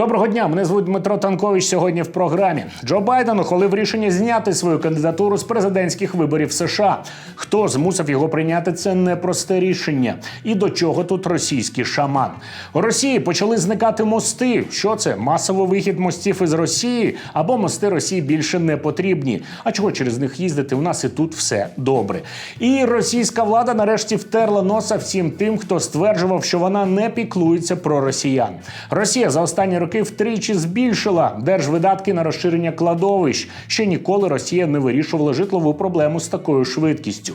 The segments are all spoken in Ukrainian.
Доброго дня, мене звуть Дмитро Танкович. Сьогодні в програмі Джо Байден ухвалив рішення зняти свою кандидатуру з президентських виборів США. Хто змусив його прийняти це непросте рішення? І до чого тут російський шаман? У Росії почали зникати мости. Що це? Масовий вихід мостів із Росії або мости Росії більше не потрібні. А чого через них їздити? У нас і тут все добре. І російська влада нарешті втерла носа всім тим, хто стверджував, що вона не піклується про росіян. Росія за останні роки втричі збільшила держвидатки на розширення кладовищ. Ще ніколи Росія не вирішувала житлову проблему з такою швидкістю.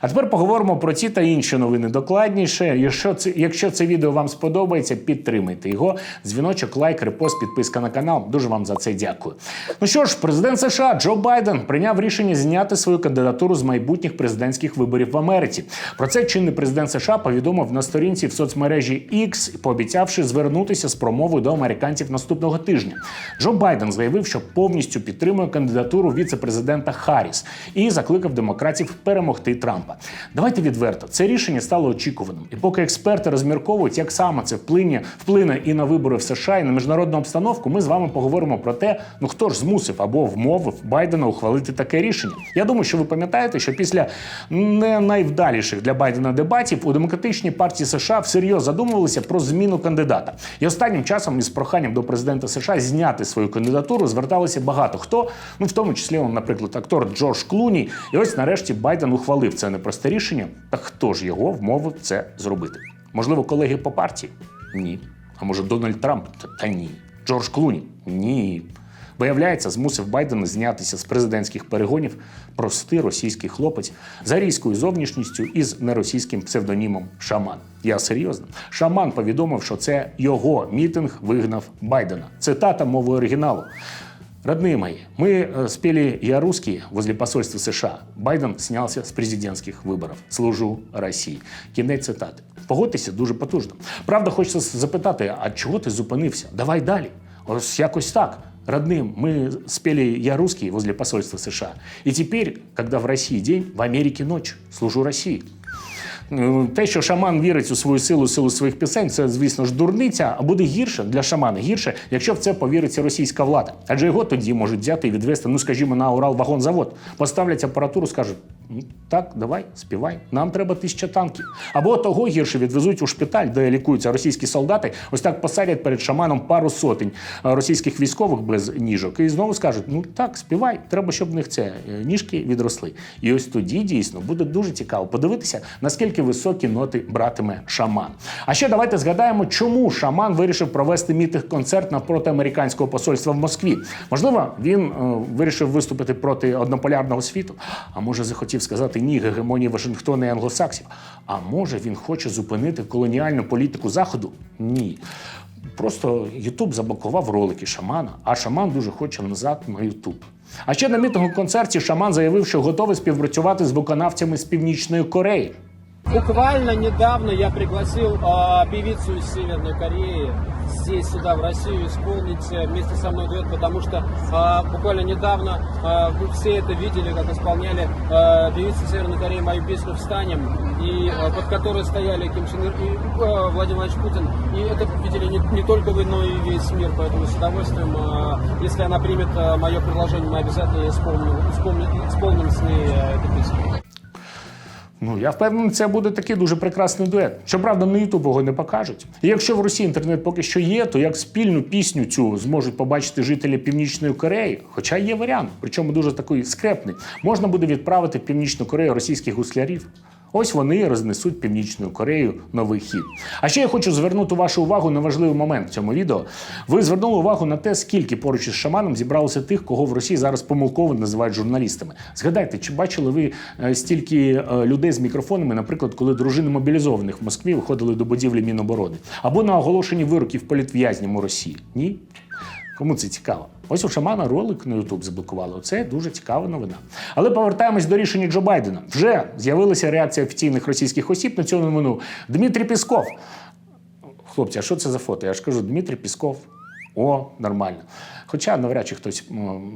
А тепер поговоримо про ці та інші новини докладніше. Якщо це, якщо це відео вам сподобається, підтримайте його. Дзвіночок, лайк, репост, підписка на канал. Дуже вам за це дякую. Ну що ж, президент США Джо Байден прийняв рішення зняти свою кандидатуру з майбутніх президентських виборів в Америці. Про це чинний президент США повідомив на сторінці в соцмережі X, пообіцявши звернутися з промовою до американців наступного тижня. Джо Байден заявив, що повністю підтримує кандидатуру віце-президента Харріс і закликав демократів перемогти Трампа. Давайте відверто, це рішення стало очікуваним. І поки експерти розмірковують, як саме це вплине, вплине і на вибори в США, і на міжнародну обстановку, ми з вами поговоримо про те, ну хто ж змусив або вмовив Байдена ухвалити таке рішення. Я думаю, що ви пам'ятаєте, що після не найвдаліших для Байдена дебатів у демократичній партії США всерйоз задумувалися про зміну кандидата. І останнім часом із проханням до президента США зняти свою кандидатуру зверталися багато хто, ну в тому числі, наприклад, актор Джордж Клуні. І ось нарешті Байден ухвалив це непросте рішення. Та хто ж його вмовив це зробити? Можливо, колеги по партії? Ні. А може Дональд Трамп? Та ні. Джордж Клуні? Ні. Виявляється, змусив Байдена знятися з президентських перегонів простий російський хлопець з арійською зовнішністю і з неросійським псевдонімом Шаман. Я серйозно. Шаман повідомив, що це його мітинг вигнав Байдена. Цитата мови оригіналу. Родные мои, мы э, спели «Я русский» возле посольства США. Байден снялся з президентських виборів. Служу Росії. Кінець цитати. Погодьтеся дуже потужно. Правда, хочеться запитати, а чого ти зупинився? Давай далі. Ось якось так. Родным, мы спели «Я русский» возле посольства США. И теперь, когда в России день, в Америке ночь. Служу. Ну, Те, що шаман вірить у свою силу, силу своїх пісень, це, звісно ж, дурниця, а буде гірше для шамана. Гірше, якщо в це повіриться російська влада. Адже його тоді можуть взяти і відвести, ну скажімо, на Урал-вагонзавод. Поставлять апаратуру, скажуть: так, давай, співай, нам треба тисяча танків. Або того гірше відвезуть у шпиталь, де лікуються російські солдати. Ось так посадять перед шаманом пару сотень е, російських військових без ніжок. І знову скажуть: ну так, співай, треба, щоб в них це е, ніжки відросли. І ось тоді дійсно буде дуже цікаво подивитися, наскільки високі ноти братиме шаман. А ще давайте згадаємо, чому шаман вирішив провести мітинг концерт навпроти американського посольства в Москві. Можливо, він е, вирішив виступити проти однополярного світу. А може, захотів сказати ні гегемонії Вашингтона і англосаксів. А може, він хоче зупинити колоніальну політику Заходу? Ні. Просто Ютуб заблокував ролики шамана, а шаман дуже хоче назад на Ютуб. А ще на мітингу концерті шаман заявив, що готовий співпрацювати з виконавцями з Північної Кореї. Буквально недавно я пригласил а, певицу из Северной Кореи здесь, сюда, в Россию, исполнить э, вместе со мной дуэт, потому что а, буквально недавно а, вы все это видели, как исполняли а, певицы Северной Кореи мою песню «Встанем», и, а, под которой стояли Ким Чен Ир и а, Владимир Владимирович Путин. И это видели не, не только вы, но и весь мир, поэтому с удовольствием, а, если она примет а, мое предложение, мы обязательно исполним, исполним, исполним с ней а, эту песню. Ну, я впевнений, це буде такий дуже прекрасний дует. Щоправда, на Ютуб його не покажуть. І якщо в Росії інтернет поки що є, то як спільну пісню цю зможуть побачити жителі Північної Кореї, хоча є варіант, причому дуже такий скрепний, можна буде відправити в Північну Корею російських гуслярів. Ось вони рознесуть Північною Корею новий хід. А ще я хочу звернути вашу увагу на важливий момент в цьому відео. Ви звернули увагу на те, скільки поруч із шаманом зібралося тих, кого в Росії зараз помилково називають журналістами. Згадайте, чи бачили ви е, стільки е, людей з мікрофонами, наприклад, коли дружини мобілізованих в Москві виходили до будівлі Міноборони або на оголошенні вироків політв'язням у Росії? Ні? Кому це цікаво? Ось у шамана ролик на Ютуб заблокували. Оце дуже цікава новина. Але повертаємось до рішення Джо Байдена. Вже з'явилася реакція офіційних російських осіб на цю новину. Дмитрій Пісков. Хлопці, а що це за фото? Я ж кажу, Дмитрій Пісков. О, нормально. Хоча навряд чи хтось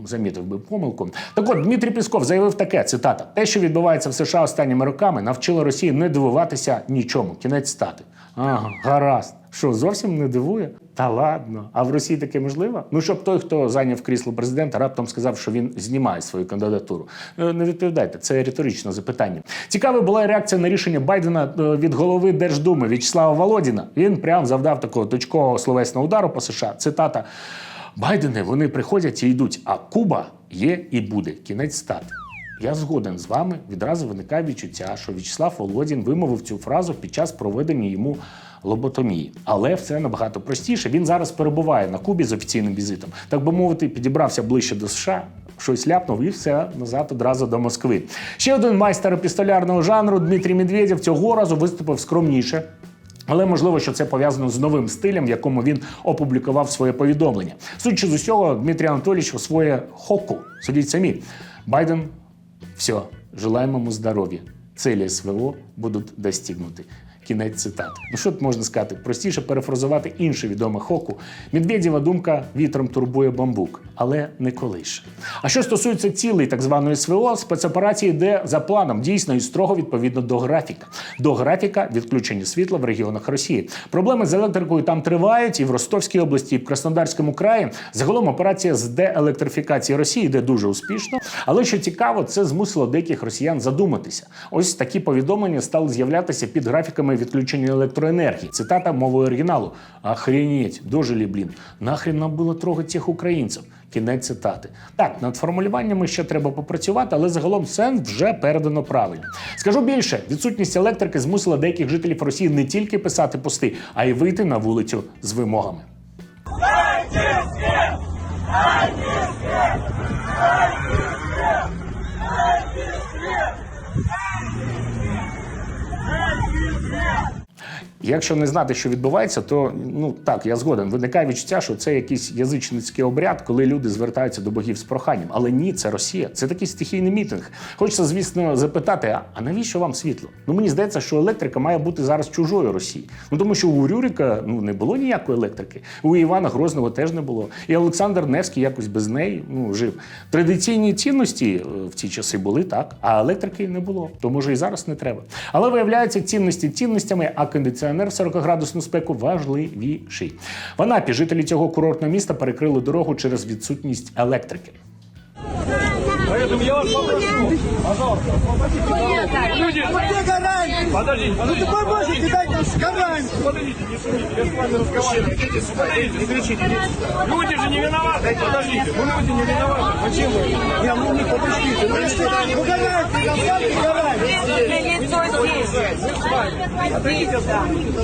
замітив би помилку. Так от Дмитрій Пісков заявив таке: цитата: те, що відбувається в США останніми роками, навчило Росію не дивуватися нічому. Кінець стати. Ага, гаразд. Що зовсім не дивує? Та ладно, а в Росії таке можливо? Ну щоб той, хто зайняв крісло президента, раптом сказав, що він знімає свою кандидатуру. Е, Не відповідайте, це риторичне запитання. Цікава була реакція на рішення Байдена е, від голови Держдуми В'ячеслава Володіна. Він прям завдав такого точкового словесного удару по США. Цитата: Байдени вони приходять і йдуть, а Куба є і буде. Кінець стати. Я згоден з вами. Відразу виникає відчуття, що В'ячеслав Володін вимовив цю фразу під час проведення йому лоботомії. Але все набагато простіше. Він зараз перебуває на Кубі з офіційним візитом. Так би мовити, підібрався ближче до США. Щось ляпнув і все назад одразу до Москви. Ще один майстер епістолярного жанру Дмитрій Медведєв цього разу виступив скромніше. Але можливо, що це пов'язано з новим стилем, в якому він опублікував своє повідомлення. Судячи з усього, Дмитрій Анатолійович освоює хоку. Судіть самі. Байден, все, желаємо ему здоров'я. Цели СВО будуть достигнуті. Кінець цитати. Ну що тут можна сказати? Простіше перефразувати інше відоме хоку. Медведєва думка вітром турбує бамбук, але не колише. А що стосується цілей так званої СВО, спецоперації йде за планом дійсно і строго відповідно до графіка. До графіка відключення світла в регіонах Росії. Проблеми з електрикою там тривають і в Ростовській області, і в Краснодарському краї. Загалом операція з деелектрифікації Росії йде дуже успішно. Але що цікаво, це змусило деяких росіян задуматися. Ось такі повідомлення стали з'являтися під графіками відключення електроенергії. Цитата мовою оригіналу: Охренеть, дожили, блін. Нахрен нам було трогати цих українців. Кінець цитати. Так, над формулюваннями ще треба попрацювати, але загалом сенс вже передано правильно. Скажу більше, відсутність електрики змусила деяких жителів Росії не тільки писати пости, а й вийти на вулицю з вимогами. Якщо не знати, що відбувається, то ну так я згоден. Виникає відчуття, що це якийсь язичницький обряд, коли люди звертаються до богів з проханням. Але ні, це Росія. Це такий стихійний мітинг. Хочеться, звісно, запитати: а, навіщо вам світло? Ну мені здається, що електрика має бути зараз чужою Росії. Ну тому що у Рюрика ну не було ніякої електрики. У Івана Грозного теж не було. І Олександр Невський якось без неї ну жив. Традиційні цінності е, в ці часи були так, а електрики не було. То може і зараз не треба. Але виявляється, цінності цінностями, а кондиціонер в 40-градусну спеку важливіший. В Анапі жителі цього курортного міста перекрили дорогу через відсутність електрики. Поэтому я вас попрошу, пожалуйста, освободите. Люди, подождите, подождите. Ну ты гарантию? Подождите, не шумите, я с вами разговариваю. Подождите, не кричите. Люди же не виноваты. Подождите, ну люди не виноваты. Вы? Не, ну не подождите. Ну если Ну нам дайте гарантию. лицо здесь. Отойдите, освободите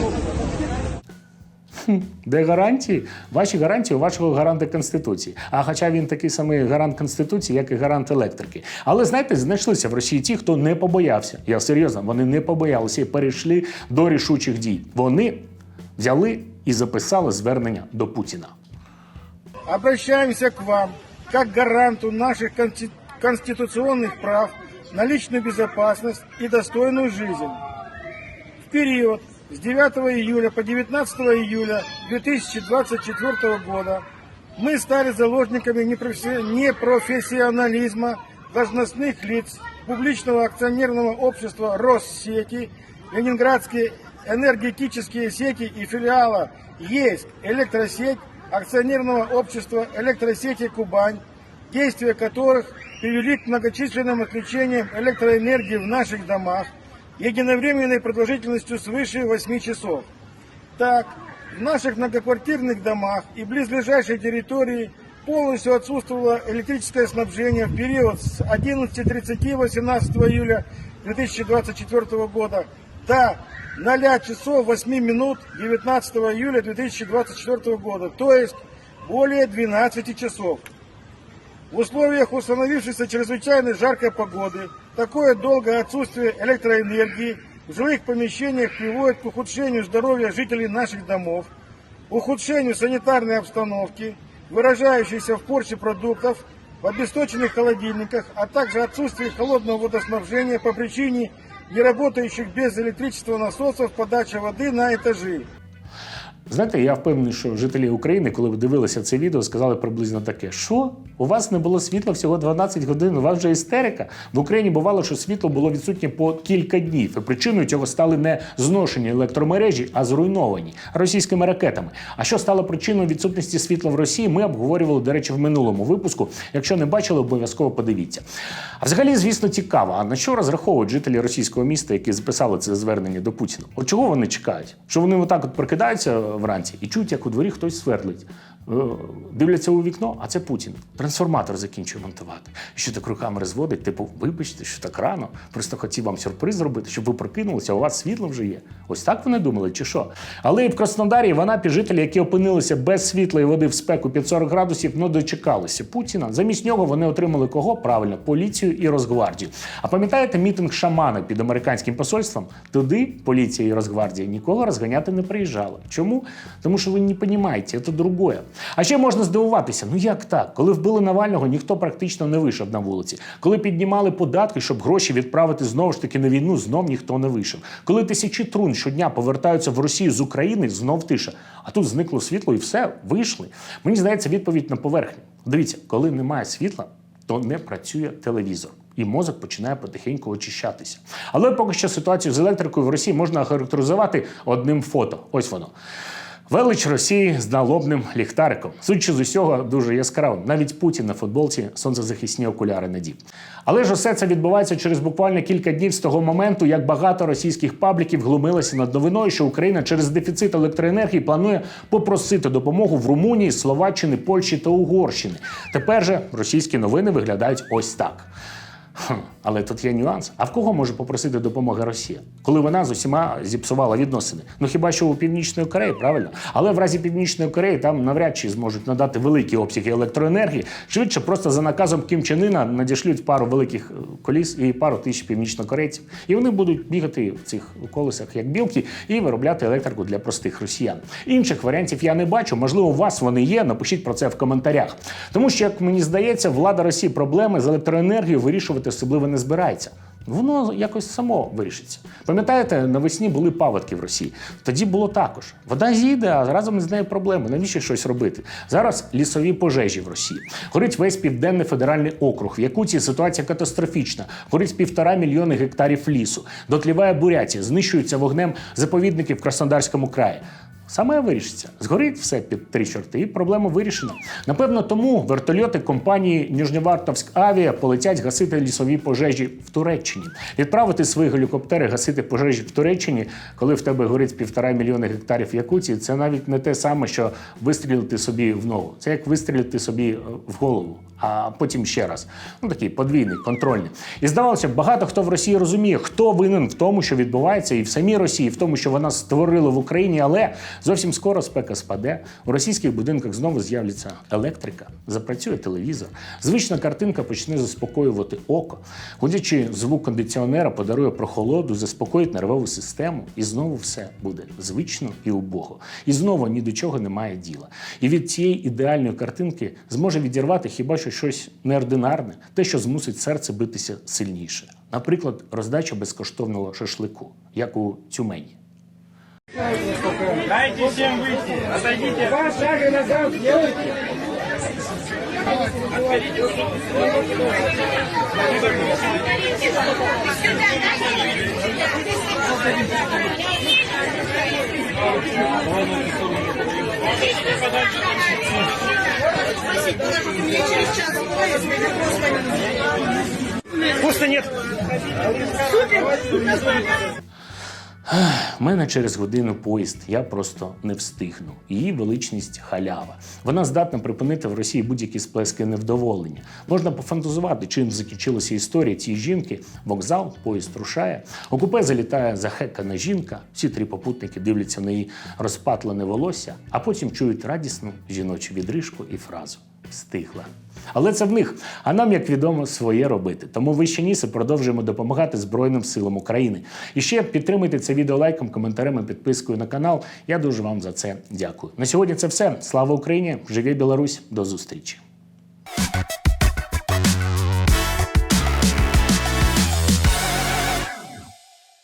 Де гарантії? Ваші гарантії у вашого гаранта Конституції. А хоча він такий самий гарант Конституції, як і гарант електрики. Але знаєте, знайшлися в Росії ті, хто не побоявся. Я серйозно, вони не побоялися і перейшли до рішучих дій. Вони взяли і записали звернення до Путіна. Обращаемся к вам, как гаранту наших конституционных прав на личную безопасность и достойную жизнь. В период с 9 июля по 19 июля 2024 года мы стали заложниками непрофесси- непрофессионализма должностных лиц публичного акционерного общества Россети, Ленинградские энергетические сети и филиала есть электросеть акционерного общества электросети Кубань, действия которых привели к многочисленным отключениям электроэнергии в наших домах единовременной продолжительностью свыше 8 часов. Так, в наших многоквартирных домах и близлежащей территории полностью отсутствовало электрическое снабжение в период с 11.30 18 июля 2024 года до 0 часов 8 минут 19 июля 2024 года, то есть более 12 часов. В условиях установившейся чрезвычайно жаркой погоды такое долгое отсутствие электроэнергии в жилых помещениях приводит к ухудшению здоровья жителей наших домов, ухудшению санитарной обстановки, выражающейся в порче продуктов, в обесточенных холодильниках, а также отсутствии холодного водоснабжения по причине неработающих без электричества насосов подачи воды на этажи. Знаєте, я впевнений, що жителі України, коли дивилися це відео, сказали приблизно таке: що у вас не було світла всього 12 годин, у вас вже істерика. В Україні бувало, що світло було відсутнє по кілька днів. І причиною цього стали не зношені електромережі, а зруйновані російськими ракетами. А що стало причиною відсутності світла в Росії? Ми обговорювали, до речі, в минулому випуску. Якщо не бачили, обов'язково подивіться. А взагалі, звісно, цікаво, а на що розраховують жителі російського міста, які записали це звернення до Путіна? От чого вони чекають? Що вони отак от прокидаються вранці і чують, як у дворі хтось свердлить. Е, Дивляться у вікно, а це Путін. Трансформатор закінчує монтувати. Що так руками розводить, типу, вибачте, що так рано. Просто хотів вам сюрприз зробити, щоб ви прокинулися, у вас світло вже є. Ось так вони думали, чи що? Але і в Краснодарі і в жителі, які опинилися без світла і води в спеку під 40 градусів, ну дочекалися Путіна. Замість нього вони отримали кого? Правильно, поліцію і Росгвардію. А пам'ятаєте мітинг шамана під американським посольством? Туди поліція і Росгвардія нікого розганяти не приїжджала. Чому? Тому що ви не розумієте, це другое. А ще можна здивуватися: ну як так? Коли вбили Навального, ніхто практично не вийшов на вулиці. Коли піднімали податки, щоб гроші відправити знову ж таки на війну, знов ніхто не вийшов. Коли тисячі трун щодня повертаються в Росію з України, знов тиша. А тут зникло світло і все, вийшли. Мені здається, відповідь на поверхні. Дивіться, коли немає світла, то не працює телевізор. І мозок починає потихеньку очищатися. Але поки що ситуацію з електрикою в Росії можна охарактеризувати одним фото. Ось воно. Велич Росії з налобним ліхтариком. Судячи з усього, дуже яскравим. Навіть Путін на футболці сонцезахисні окуляри надів. Але ж усе це відбувається через буквально кілька днів з того моменту, як багато російських пабліків глумилися над новиною, що Україна через дефіцит електроенергії планує попросити допомогу в Румунії, Словаччини, Польщі та Угорщини. Тепер же російські новини виглядають ось так. Хм, але тут є нюанс. А в кого може попросити допомоги Росія, коли вона з усіма зіпсувала відносини? Ну хіба що у Північної Кореї, правильно? Але в разі Північної Кореї там навряд чи зможуть надати великі обсяги електроенергії. Швидше просто за наказом Кім Чен Іна надішлють пару великих е, коліс і пару тисяч північнокорейців. І вони будуть бігати в цих колесах як білки і виробляти електрику для простих росіян. Інших варіантів я не бачу. Можливо, у вас вони є. Напишіть про це в коментарях. Тому що, як мені здається, влада Росії проблеми з електроенергією вирішувати особливо не збирається. Воно якось само вирішиться. Пам'ятаєте, навесні були паводки в Росії. Тоді було також. Вода зійде, а разом з нею проблеми. Навіщо щось робити? Зараз лісові пожежі в Росії. Горить весь південний федеральний округ. В Якутії ситуація катастрофічна. Горить півтора мільйони гектарів лісу. Дотліває Бурятія, знищуються вогнем заповідники в Краснодарському краї. Саме вирішиться. Згорить все під три чорти, і проблема вирішена. Напевно, тому вертольоти компанії Ніжньовартовськ Авіа полетять гасити лісові пожежі в Туреччині. Відправити свої гелікоптери гасити пожежі в Туреччині, коли в тебе горить півтора мільйони гектарів Якутії, це навіть не те саме, що вистрілити собі в ногу. Це як вистрілити собі е, в голову. А потім ще раз. Ну такий подвійний, контрольний. І здавалося багато хто в Росії розуміє, хто винен в тому, що відбувається, і в самій Росії, і в тому, що вона створила в Україні, але зовсім скоро спека спаде. У російських будинках знову з'являться електрика, запрацює телевізор. Звична картинка почне заспокоювати око. Гудячий звук кондиціонера подарує прохолоду, заспокоїть нервову систему, і знову все буде звично і убого. І знову ні до чого немає діла. І від цієї ідеальної картинки зможе відірвати хіба що щось неординарне, те, що змусить серце битися сильніше. Наприклад, роздача безкоштовного шашлику, як у Тюмені. Дайте всем выйти. Отойдите. Два шага назад сделайте. Пусто нет. У мене через годину поїзд, я просто не встигну. Її величність халява. Вона здатна припинити в Росії будь-які сплески невдоволення. Можна пофантазувати, чим закінчилася історія цієї жінки. Вокзал, поїзд рушає. У купе залітає захекана жінка. Всі три попутники дивляться на її розпатлене волосся, а потім чують радісну жіночу відрижку і фразу. Встигла. Але це в них. А нам, як відомо, своє робити. Тому вище ніси продовжуємо допомагати Збройним силам України. І ще підтримуйте це відео лайком, коментарем і підпискою на канал. Я дуже вам за це дякую. На сьогодні це все. Слава Україні! Живі Білорусь! До зустрічі!